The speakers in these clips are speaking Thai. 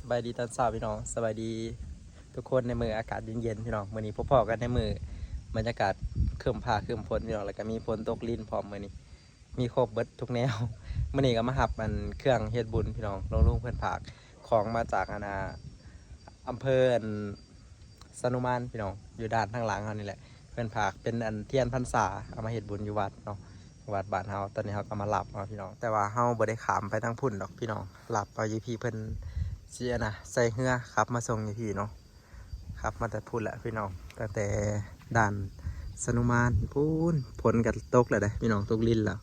สบายดีตอนเช้าพี่น้องสบายดีทุกคนในมืออากาศเย็นๆพี่น้องมื้อนี้พบพ่อกันในมือบรรยากาศเคลื่มผ้าเคลื่มฝนพี่น้องแล้วก็มีฝนตกลิ้นพร้อมมือนี้มีครบเบิดทุกแนวมื้อนี้ก็มาหับมันเครื่องเฮ็ดบุญพี่น้องลงลุงเพื่อนผากของมาจากอาณาอำเภอสนุมานพี่น้องอยู่ด้านทางหลังเขานี่แหละเพื่อนผากเป็นอันเทียนพรรษาเอามาเฮ็ดบุญอยู่วัดเนาะวัดบ้านเฮาตอนนี้เฮาก็มาหลับเอาพี่น้องแต่ว่าเฮาบ่ได้ขามไปทางพุ่นดอกพี่น้องหลับเอาอยู่พี่เพิ่น เสียนะใส่เฮือขับมาส่งยี่พี่เนาะขับมาแต่พุ่นแหละพี่น้องตั้งแต่ด่านสนุมานพูนผลกับตกแล้วเด้พี่น้องตกลิ้นแล้ว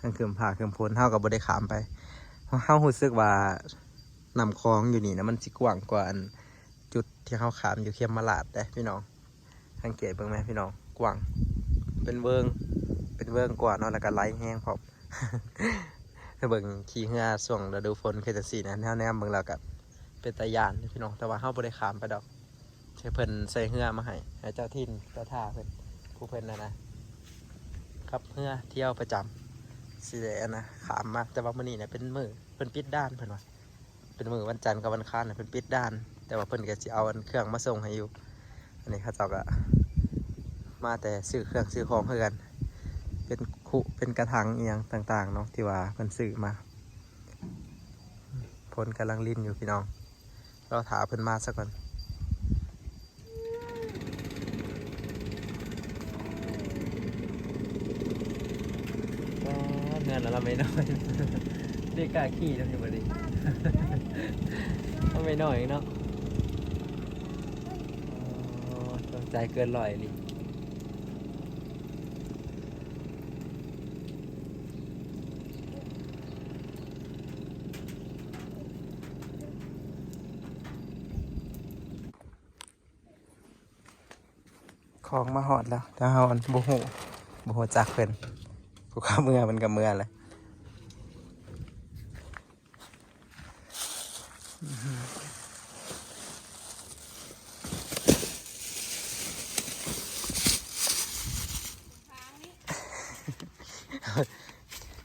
ทั้งคืมผ่าคืมพ้นเฮาก็บ่ได้ขามไปเพราะเฮารู้สึกว่านำคลองอยู่นี่นะมันสิกว้างกว่าจุดที่เฮาขามอยู่เขียมมาลาดเด้พี่น้องสังเกตเบิ่งไหมพี่น้องกว้าง เป็นเวิงเป็นเวิงกว่าเนาะแล้วก็ไล่แห้งพร้อมถ้าเบิ่งขี่เรือส่วงฤดูฝนคือจังซี่นะแนวแนมเบิ่งแล้วก็ เป็นตะยานเด้อพี่น้องแต่ว่าเฮาบ่ได้ขามไปดอกใช้เพิ่นใส่เรือมาให้ให้เจ้าถิ่นเจ้าท่าเพิ่นผู้เพิ่นนะนะครับเรือเที่ยวประจำสิได้อันะขามมาแต่ว่ามื้อนี้เนี่ยเป็นมื้อเพิ่นปิดด้านเพิ่นว่าเป็นมื้อวันจันทร์กับวันอังคารน่ะเพิ่นปิดด้าน แต่ว่าเพิ่นก็สิเอาอันเครื่องมาส่งให้อยู่อันนี้เขาเจ้าก็มาแต่ซื้อเครื่องซื้อของเพื่อกันเป็นคุเป็นกระถางเอียงต่างๆเนาะที่ว่าเพิ่นซื้อมา ผลกำลังลิ้นอยู่พี่น้อง เราถาเพิ่นมาสักก่อนเงินเราไม่น้อยเรียกกล้าขี่แล้วอยู่บดิเราไม่น้อยเนาะใจเกินลอยลิ ของมาหอดแล้วถ้าเฮาอันบ่ฮู้บ่ฮู้จักเพิ่นผู้ข้าเมื่อมันก็เมื่อแหละ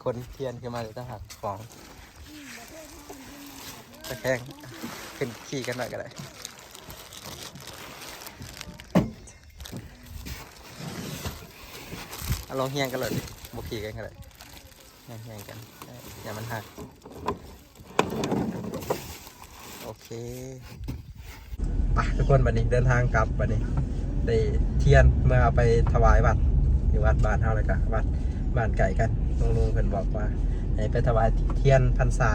คนเทียนขึ้นมาเลยถ้าหักของตะแคงขึ้นขี่กันหน่อยก็ได้ เอา ลองเฮียงกันเลยบุกขี่กันกันเลยเฮียงกันอย่ามันหักโอเคไปทุกคนบัดนี้เดินทางกลับบัดนี้ได้เทียนเมื่อเอาไปถวายวัดที่วัดบ้านเฮาเลยกะวัดบ้านไก่กันลุงลุงเพิ่นบอกว่าให้ไปถวายเทียนพรรษา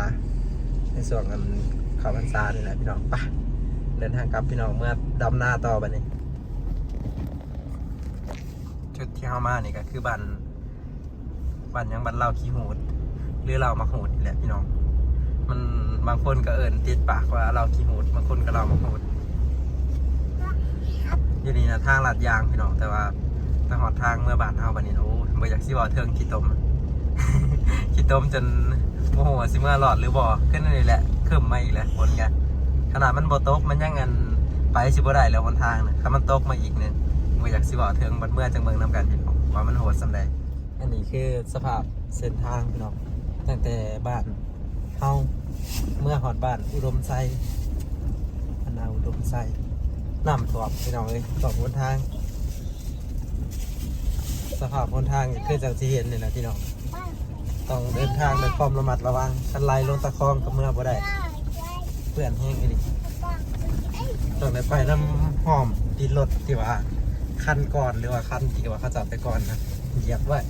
ในส่วนกันเข้าพรรษานี่แหละพี่น้องไปเดินทางกลับพี่น้องเมื่อดำหน้าต่อบัดนี้ จุดที่เข้ามานี่ก็คือบ้านบ้านยังบ้านเราขี้หูด หรือเรามาหูดนี่แหละพี่น้อง มันบางคนก็เอิญติดปากว่าเราขี้หูดบางคนก็เรามาหูดอยู่นี่นะทางลาดยางพี่น้องแต่ว่าทางหอดทางเมื่อบานเฮาบันนี้โอ้บ่อยากสิบ่เทิงขี้ตมขี้ตมจนโมโหสิเมื่อหลอดหรือบ่ขึ้นนี่แหละขึ้นมาอีกแล้วคนกันขนาดมันบ่ตกมันยังงันไปสิบ่ได้แล้วบนทางนะถ้ามันตกมาอีกเนี่ย บ่อยากสิบอกเทิงบันเมื่อจังเมืองนำกันพี่น้องว่ามันโหดสำใดอันนี้คือสภาพเส้นทางพี่น้องตั้งแต่บ้านเฮาเมื่อหอดบ้านอุดมไซอนาอุดมไซน้ำท่วมพี่น้องเลยตกบบนทาง สภาพบนทางคือจังที่เห็นนี่แหละพี่น้องต้องเดินทางด้วยความระมัดระวังคันไล่ลงตะคองกับเมื่อบ่ได้เพื่อนแห้งอีกต้องได้ไปน้ำหอมตีรถที่ว่า คันก่อนหรือว่าคันที่ว่าเขาจับไปก่อนนะเหยียบไว้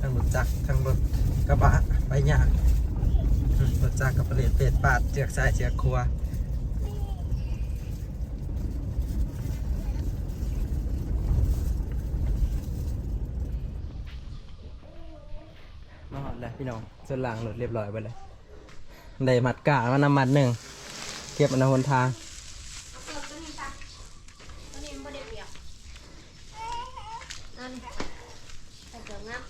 ทั้งรถจักรทั้งรถกระบะไปยากอืมรถจักรกับเปรตเป็ดปาดเจือกซ้ายเจือกครัวมาหอดแล้วพี่น้องส่วนหลังรถเรียบร้อยไปเลยได้มัดกะมาน้ำมัดหนึ่งเทียบมันในหนทาง ตัวนี้มันบ่ได้เปรียบนั่นใส่เกลืองาม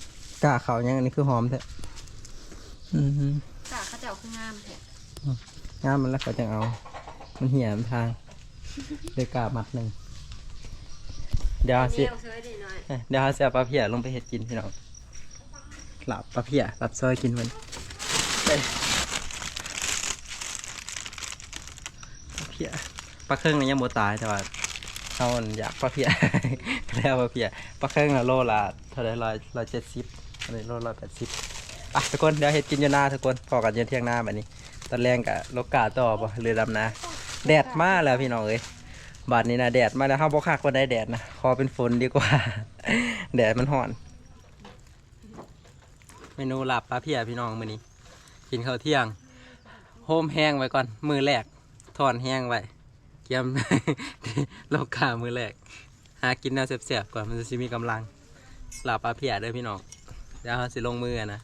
กะเขายังอันนี้คือหอมแท้อือหือกะเขาเจ้าคืองามแท้งามมันแล้วเขาจะเอา มันเหี่ยมนทางเลยกะมัดหนึ่งเดี๋ยวเอาสิเดียวเฉยดีหน่อยเอ้ยเดี๋ยวเอาเสียปลาเพียลงไปเห็ดกินพี่น้องหลับปลาเพียหลับซอยกินมันไปพียปลาเครื่องนี่ยังบ่ตายแต่ว่าเขาอยากปลาเพียก็แล้วปลาเพียปลาเครื่องละโลละเท่าไหรร้อยร้อยเจ็ดสิบ อะไรโลร้อยแปดสิบไปทุกคนเดี๋ยวเฮ็ดกินอยู่หน้าทุกคนพอกันเย็นเที่ยงหน้าแบบนี้ ตอนแรงกะโลกาต่อบ่เรือดำนาแดดมากแล้วพี่น้องเอ้ยบาดนี้นะแดดมาแล้วเฮาบ่คักว่าได้แดดนะขอเป็นฝนดีกว่า แดดมันร้อน เมนูหลาบปลาเพียพี่น้องมื้อนี้ กินข้าวเที่ยงโฮมแห้งไว้ก่อน มือแรกถอนแห้งไว้เกียมโลกามือแรกหากินแนวเสียบๆก่อนมันจะสิมีกำลังหลาบปลาเพียเด้อพี่น้อง ดี๋ยวเราสิลงมือนะ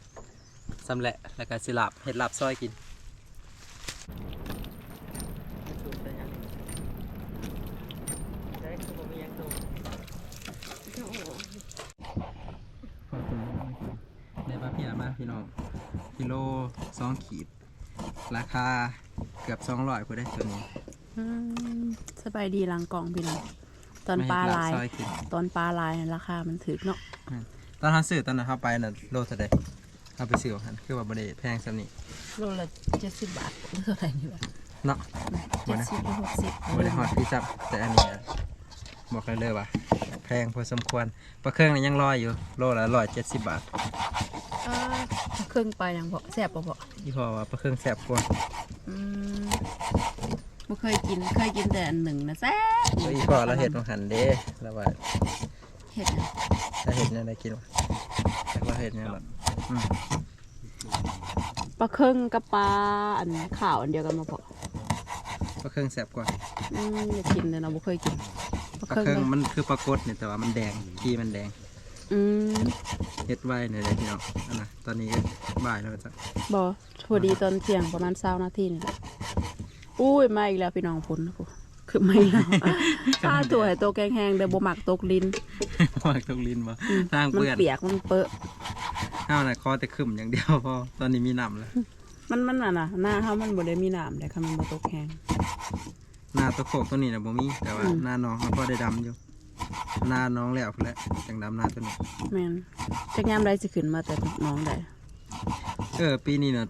สำเร็จแล้วก็สิลาบเห็ดหลาบซอยกินได้ปลาพียมาพี่น้องกิโลสองขีด ราคาเกือบสองร้อยพอได้ตัวนี้สบายดีหลังกล่องพี่น้องตอนปลาลาย ตอนปลาลายราคามันถึกเนาะ อนเขาซื้อตอนนั้นเขาไปน่ะโลเท่าใดเอาไปซื้อของหันคือว่าบริแพงสำนี้โลละเจ็ดสิบบาทหรือเท่าไหร่นี่วะเนาะเจ็ดสิบหรือหกสิบบริฮอตพี่ซับแต่อันนี้อะบอกเลยเลยว่าแพงพอสมควรปลาเครื่องนี่ยังรอยอยู่โลละร้อยเจ็ดสิบบาทอ่าเครื่องปลายังพอแซ่บปะพอที่พอว่าปลาเครื่องแซ่บกว่าอืมบ่เคยกินเคยกินแต่อันหนึ่งนะแซ่บแล้วอีพอเราเห็ดของหันเด้แล้วว่าเห็ดหยัง ถ้าเห็ดเนี่ยได้กินวะแต่เราเห็ดเนี่ยหรออืมปลาเครื่องกับปลาอันขาวอันเดียวกันมาพอปลาเครื่องแซ่บกว่าอืมอยากกินเลยเนาะบ่เคยกินปลาปลาเครื่องเครื่องเลยมันคือปลากดเนี่ยแต่ว่ามันแดงกีมันแดงอืมเฮ็ดไว้เนี่ยเลยพี่น้องอันนะตอนนี้ก็บ่ายแล้วจ้ะบ่พอดีตอนเที่ยงประมาณ20นาทีนี่แหละอุ้ยมาอีกแล้วพี่น้องพุ่นกู คือไม่แล้วข้าตัวให้โตแกงแห้งเดี๋ยวบ่มักตกลิ้นวางตรงลิ้นมาอืมทางมันเปื้อนเปียกมันเปอะข้าวน่ะคอแต่ขึ้นอย่างเดียวพอตอนนี้มีน้ำแล้ว มันมันน่ะนะหน้าเฮามันบ่ได้มีน้ำแต่คันมันบ่ตกแห้งหน้าตะโขกตัวนี้นะบ่มีแต่ว่าอืมหน้าน้องมันพอได้ดำอยู่หน้าน้องแล้วพุ่นแหละจังดำหน้าตัวนี้แม่นจักยามใดสิขึ้นมาแต่น้องได้เออปีนี้น่ะ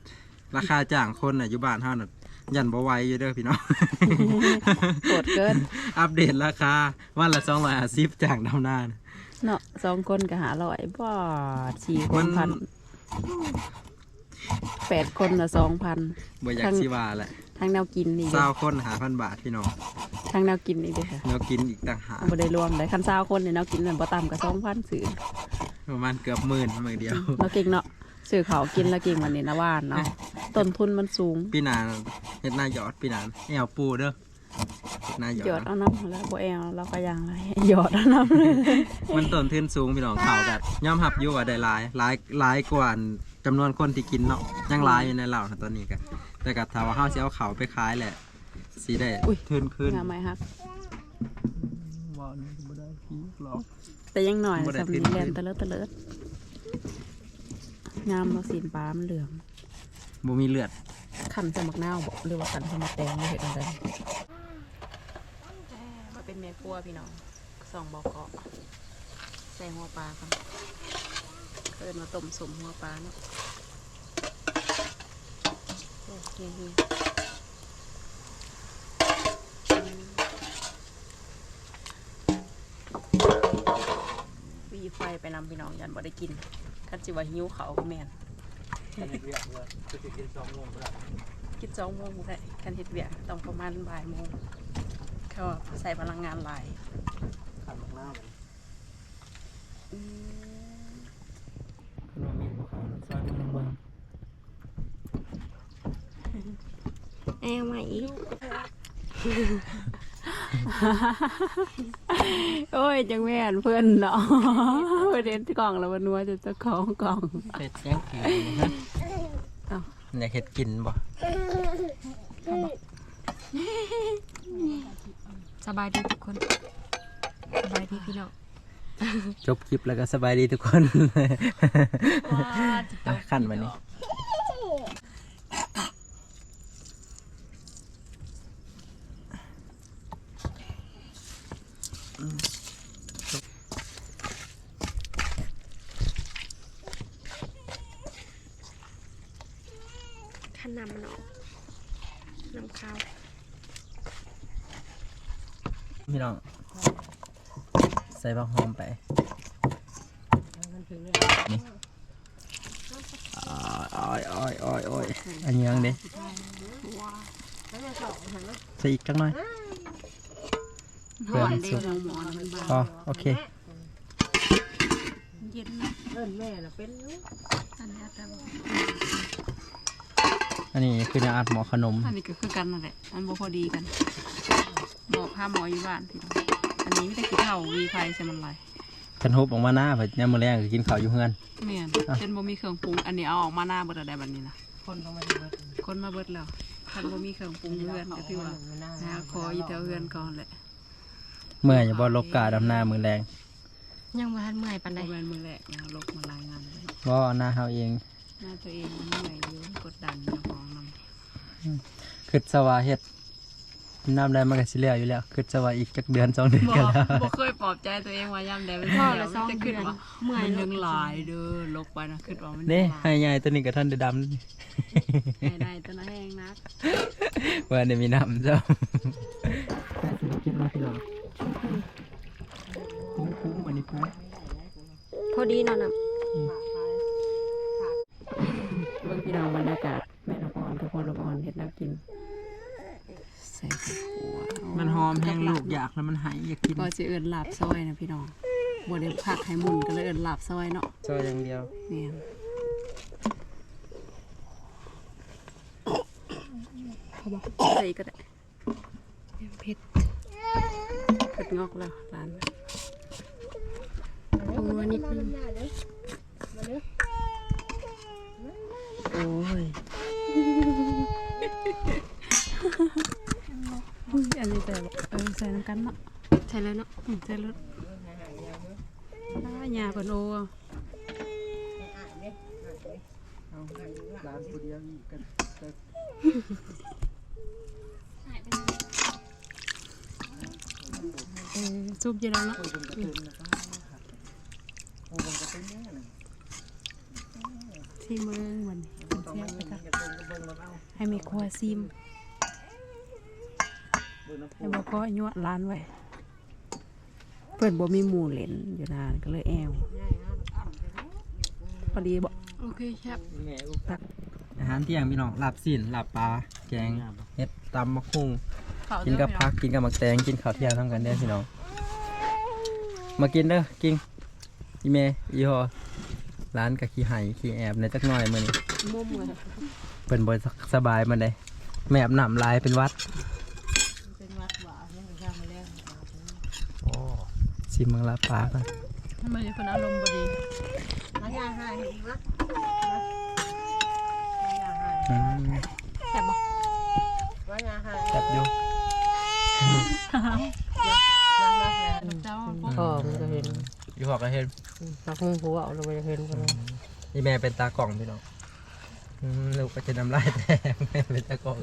ราคาจ้างคนน่ะอยู่บ้านเฮาน่ะ ยันบ่ไหวอยู่เด้อพี่น้อง โกรธเกิน อัปเดตราคาวันละ250จ้างดำหน้าน่ะเนาะสองคนก็หาร้อยบ่สี่คมันนพันแปดคนละสองพันบ่อยากทางสิว่าแหละทางแนวกินนี่เศเด้ร้าอคนหาพันบาทพี่น้องทางแนวกินนี่เด้อค่ะแนวกินอีกต่างหากบ่ได้รวมได้คันซาวคนนี่แนวกินนั่นบ่ต่ำกว่า2,000ซื้อประมาณเกือบหมื่นมือเดียว เนาะเก่งเนาะ ซื้อเขาวกินแล้วเก่งวันนี้นะว่านเนาะต้นทุนมันสูงปีหนาเฮ็ดหน้าหยอดปีหนาแอวปูเด้อเฮ็ดหน้าหยอดหยอดนะเอาน้ำแล้วบ่แอลเราก็ยังเลยหยอดเอาน้ำเลยมันต้นทุนสูงพี่น้องข่าวแบบย่อมหับอยู่ว่าได้หลายหลายหลายกว่าจำนวนคนที่กินเนาะยังหลายอยู่ในเหล่านะตอนนี้กันแต่กับถามว่าเฮาสิเอาเขาไปขายแหละสิได้อุ๊ยทุนขึ้นงามไหมครับว้าวนี่บ่ได้พี่หรอกแต่ยังหน่อยบ่ได้สำนีขึ้นแลนตะเลิดตะเลิด งามเราะสีนปลามันเหลืองบ่มีเลือดขันสมักนาวบอกหรือว่าขันสมักแดงไม่เห็นอะไรมาเป็นแม่ครัวพี่น้องสองบอกเกาะใส่หัวปลาครับเอินมาต้มสมหัวปลาเนาะโอเควีไฟไปนำพี่น้องยันบ่ได้กิน คันจิว่าหิวเขาวก็แม่นกินสองโมงได้การเฮ็ดเวียกต้องประมาณบ่ายโมงเขาว่าใส่พลังงานหลายอืมขนมมีบ่ขาวซอยมันบ่แอลมาอีก โอ้ย จังแม่นเพื่อนเนาะประเด็นที่กล่องแล้ววันนัวจะเจะของกล่องเฮ็ดยังกินฮะเอ้าอยากเฮ็ดกินบ่สบายดีทุกคน สบายดีพี่น้องจบคลิปแล้วก็สบายดีทุกคนอะขั้นมานี่ขันนำมันออกนำข้าว พี่น้อง ใส่ผักหอมไปนี่อ้อยอ้อยอ้อยอ้อยอันยังเด้ใส่อีกจังหน่อยเด้งหมอนมันบางอ๋อโอเคเย็นเอิ้นแม่น่ะเป็นอันนี้คือน้ำอัดหมอขนม อันนี้ก็คือกันนั่นแหละมันบ่พอดีกันบอกพาหมออยู่บ้านพี่น้อง อันนี้ไม่ได้กินข้าววีไฟใช่มันไรกันฮุบออกมาหน้าเพิ่นยามมื้อแรงก็กินข้าวอยู่เฮือนแม่นเช่นบ่มีเครื่องปรุง อันนี้เอาออกมาหน้าเบิดอะไรแบบนี้นะคนก็มาดูเบิดคนมาเบิดแล้วคันบ่มีเครื่องปรุงเฮือนก็คือว่าหาขออยู่แถวเฮือนก่อนแหละเมื่อยอย่าบ่ลบกาดำหน้ามื้อแรงยังบ่ทันเมื่อยปานใดบ่แม่นมื้อแรกนะลกมารายงานเลยบ่หน้าเฮาเองหน้าตัวเองมันเหนื่อยอยู่กดดันเจ้าของนำคิดซะว่าเฮ็ด น้ำได้มันก็สิแล้วอยู่แล้วคิดซะว่าอีกจักเดือนสองเดือนก็แล้วบ่เคยปลอบใจตัวเองว่ายามใดมันพ่อเหี่ยละวสองจะเดืขึ้นอนว่าเมื่อยมันเนยัอะงหลายเด้อลกไปนะขึ้นว่ามันนี่ยังหให้ลายใหญ่ตัวนี้ก็ท่านได้ดำให้ได้ตัวนั้นแห้งนัก ว่าได้มีน้ำเจ้าคิดมาพี่น้องคุ้มคุ้มอันนี้คุ้มพอดีเนาะน่ะเบิ่งพี่น้องบรรยากาศแม่ละครทุกคนละครเฮ็ดแนวกินใส่ข้าวคั่วมันหอมแห้งลูกอยากแล้วมันหายอยากกินก็สิเอิ้นลาบซอยนะพี่น้องบ่ได้พักให้หมุนก็เลยเอิ้นลาบซอยเนาะซอยอย่างเดียวนี่นเขาบอกใส่ก็ได้เผ็ดเผ็ดงอกแล้วร้านปรุงนัวนิดนึง โอ้ยอันนี้แต่เออใส่น้ำ กันเนาะใช่แล้วเนาะอืมใส่รถอ่าหญ้าเพิ่นโอร้านผู้เดียวอีกกันเออซุปเยอะแล้วเนาะที่เมืองมันเป็นเทียบไปจ้ะให้มีครัวซิม ให้บอกก็ยวดร้านไว้เปิดบ่มีหมูเหลนอยู่นานก็เลยแอวพอดีบอกโอเคครับอาหารเที่ยงพี่น้องลาบสินลาบปลาแกงเฮ็ดตำมะคุ่งกินกับผักกินกับหมักแตงกินข้าวเที่ยงทำกันเด้อพี่น้องมากินเด้อกินอีเมอีฮอร้านกับขี้ไห่ขี้แอบในจักหน่อยมื้อนี้มุมเลยเพิ่นบ่สบายมันได้แม่อาบน้ำลายเป็นหวัด เป็นวัดหวานยังข้างมาแล้ว โอ้ ชิมเมืองลาบปลาก่อนทำไมคนอารมณ์บ่ดีแล้วยาหายอีกวะอืมแซ่บบ่ว่ายาหายแซ่บอยู่เจ้าพ่อมันก็เห็นอยู่หอกก็เห็นนักหัวเอาลงไปเห็นกันอีแม่เป็นตากล่องพี่น้องอืม ลูกก็จะน้ำลายแตกแม่เป็นตากล่อง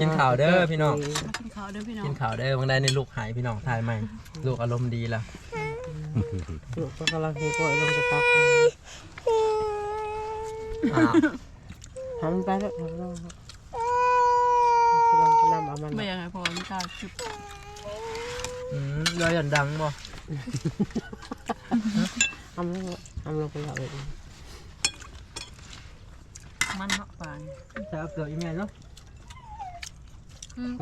กินข้าวเด้อพี่น้องมากินข้าวเด้อพี่น้องกินข่าวได้บางได้ในลูกหายพี่น้องทายใหม่ ลูกอารมณ์ดีแล้วลูกก็กำลังหิวก็ลงจะตักอ้าวทำไปแล้วทำแล้วกำลังนำเอามันไม่อยากให้พ่อมีข้าวจุบอืมยอยหย่อนดังบ่ทำแล้วทำลงไปแล้วเอง มันเนาะปานจะเอาเกลืออีเมลเนาะ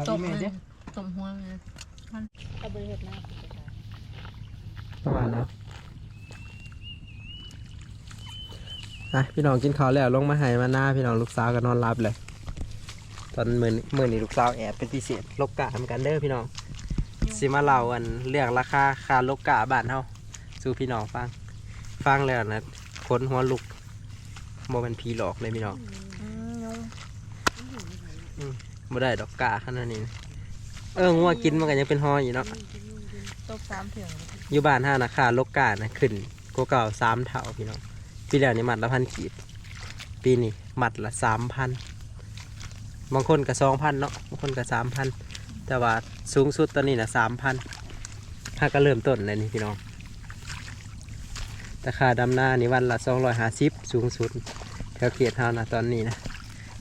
ตบเลยตบหัวเลยเอาไปเฮ็ดหน้าประมาณนั้นอะพี่น้องกินข้าวแล้วลงมาใหายมาหน้าพี่น้องลูกสาวก็นอนรับเลย ตอนมื่อนี้มื่อนี้ลูกสาวแอบเป็นพิเศษลกกะเหมือนกันเด้อพี่น้องสิมาเล่าอันเรื่องราคาค่าลกกะบ้านเฮาสู่พี่น้องฟัง ฟังแล้วนะคนหัวลุก โมเป็นผีหลอกเลยพี่น้องบ่ได้ดอกกาขนาดนี้นะเอองัวกินมันก็ยังเป็นหออยู่เนาะตบสามเถียงอยู่บ้านห้านะค่าลกกานะขึ้นกว่าเก่าสามเท่าพี่น้องปีแล้วนี่มัดละพันขีด ปีนี้มัดละสามพันบางคนก็สองพันเนาะบางคนก็สามพันแต่ว่าสูงสุดตอนนี้นะสามพันถ้าก็เริ่มต้นเลยนี่พี่น้อง ราคาดำหน้านี่วันละ250สูงสุดแถวเขตเท่านะตอนนี้นะ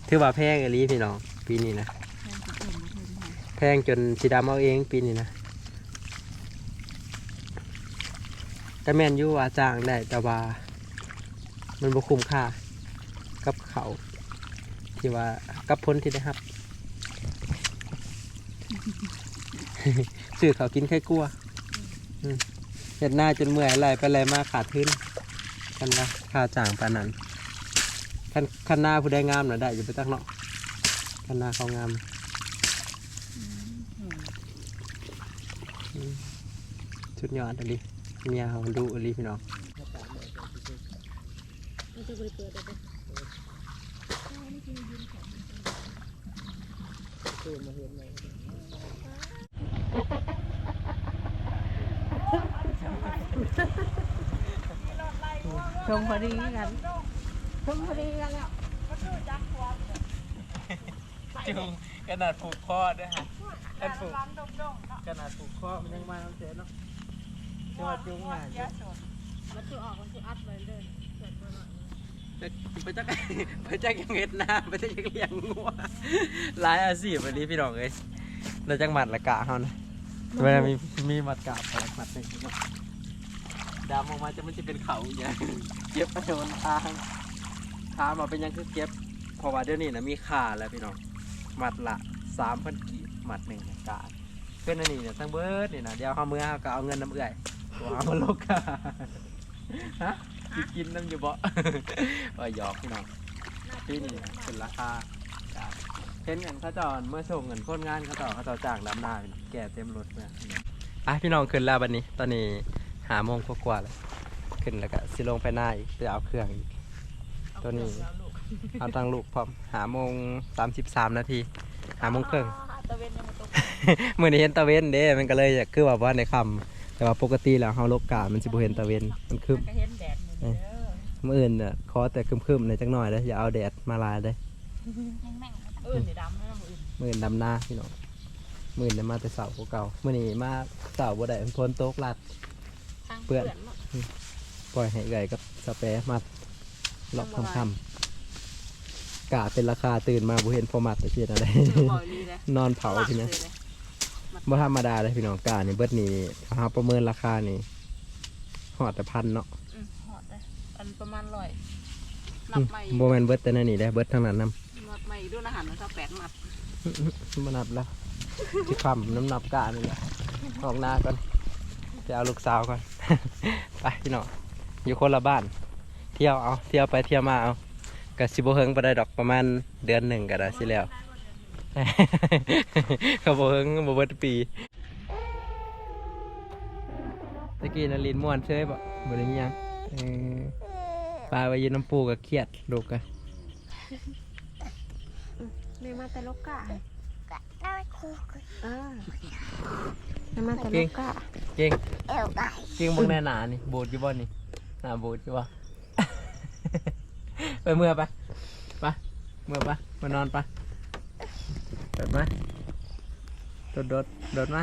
ถือว่าแพงเลยพี่น้องปีนี้นะแพงจนสีดำเอาเองปีนี้นะแต่แมนยูอาจางได้แต่ว่ามันบ่คุมค่ากับเขาที่ว่ากับพ้นที่ได้ครับสื่อเขากินแค่กลัว อืม เห็ดหน้าจนเมื่อยไหลไปไหลมาขาดทุนกันละค่าจ้างปานนั้นคันคันหน้าผู้ใดงามหน่ะได้อยู่ไปตั้งเนาะคันหน้าเขางามชุดยอดอะดิเมียเขาดูอะลิพี่น้องมันจะบริเปิดได้ ชมพอดีกันชมพอดีกันแล้วจุงขนาดผูกคอด้วยฮะขนาดผูกขนาดผูกคอมันยังมาเสียเนาะจังหวัดจุงหานมันจะออกมันจะอัดไปเลยเด้อยไปจักไปจักยังเฮ็ดนาไปจักยังเลี้ยงงัวหลายอาชีพวันนี้พี่น้องเอ้ยเราจังหมัดละกะเฮานะเวลามีมีหมัดกะหมัดหนึ่ง เนาะดำออกมาจะไมันจะเป็นเขาอย่างเก็บไปโดนทางทางมาเป็นยังคือเก็บเพราะว่าเดี๋ยวนี้นะมีค่าแล้วพี่น้องหมัดละสามพันกีบหมัดหนึ่งกาเพื่อนอันนี้เนี่ยทั้งเบิร์ดนี่นะเดี๋ยวเอามือเอาก็เอาเงินน้ำเอื่อยตัวเอามาลกค่ะฮะกินน้ำอยู่บ่ว่าหยอกพี่น้องที่นี่เป็นราคาจ้ะเห็นเงินเขาจอนเมื่อส่งเงินคนงานเขาจอเขาจอจ้างดำนาพี่น้องแก่เต็มรถเลยอะพี่น้องขึ้นแล้วบันนี้ ตอนนี้ หาโมงกว่าๆแล้วขึ้นแล้วก็สิลงไปหน้าอีกเพื่อเอาเครื่องอีก ตัวนี้ เอาตังลูกพร้อมหาโมงสามสิบสามนาทีหาโมงครึ่ง ตะเวนยังมาตกมื่อนี้เห็นตะเวนเด้ มันก็เลยอยากคือแบบว่าในคำแต่ว่าปกติแล้วเฮาลบกามันสิบ่เห็นตะเวนมันคือก็เห็นแดดเหมือนเด้อมื่ออื่นน่ะขอแต่ครึมๆในอยจักหน่อยเด้ออย่าเอาแดดมาลายเด้อแม่งๆอื่นนี่ดำนะมืออื่นมื่ออื่นดำหน้าพี่น้องมื่ออื่นได้มาแต่เสาร์กว่าเก่ามื่อนี้มาเสาร์บ่ได้ฝนตกลัดทาง เปื้เปื่ออนนเนาะปล่อยให้ไก่กับสเปรย์มัดหลอกคำๆกาเป็นราคาตื่นมาบ่เห็นพอมัดแต่เพียนอะไร บ่อยลีเลยนอนเผาทีนะบ่ธรรมดาเลยพี่น้องกานี่เบิดนี่ถ้าหาประเมินราคานี่หอดแต่พันเนาะอืมหอดเลยอันประมาณร้อยนับใหม่โมเมนเบิดแต่นั่นนี่ได้เบิดทั้งนั้นนำนับใหม่ด้วยอาหารนะครับแปดนับมานับแล้วที่คำน้ำนับกานี่แหละออกหน้าก่อน จะเอาลูกสาวก่อน ไปพี่น้องอยู่คนละบ้าน เที่ยวเอาเที่ยวไปเที่ยวมาเอากับสิบเฮิงไปได้ดอกประมาณเดือนหนึ่งก็ได้สิแล้วเขาบเฮิงบเบิดปีตะกี้นารินม่วนเชยบ่บ่ได้มีหยังเออปลาไปยืนน้ำปูก็เครียดลูกกันแม่มาแต่ลูกกะได้คุกอ่า แม่มาแต่เก่ลูงกกะเก่งเอวได้เก่งเบิ่งแน่หนานี่โบดอยู่บ่นี่หนาโบดอยู่บ่ไปเมื่อไปไปเมื่อไปมานอนไปโดดมาโดดโดดโดดมา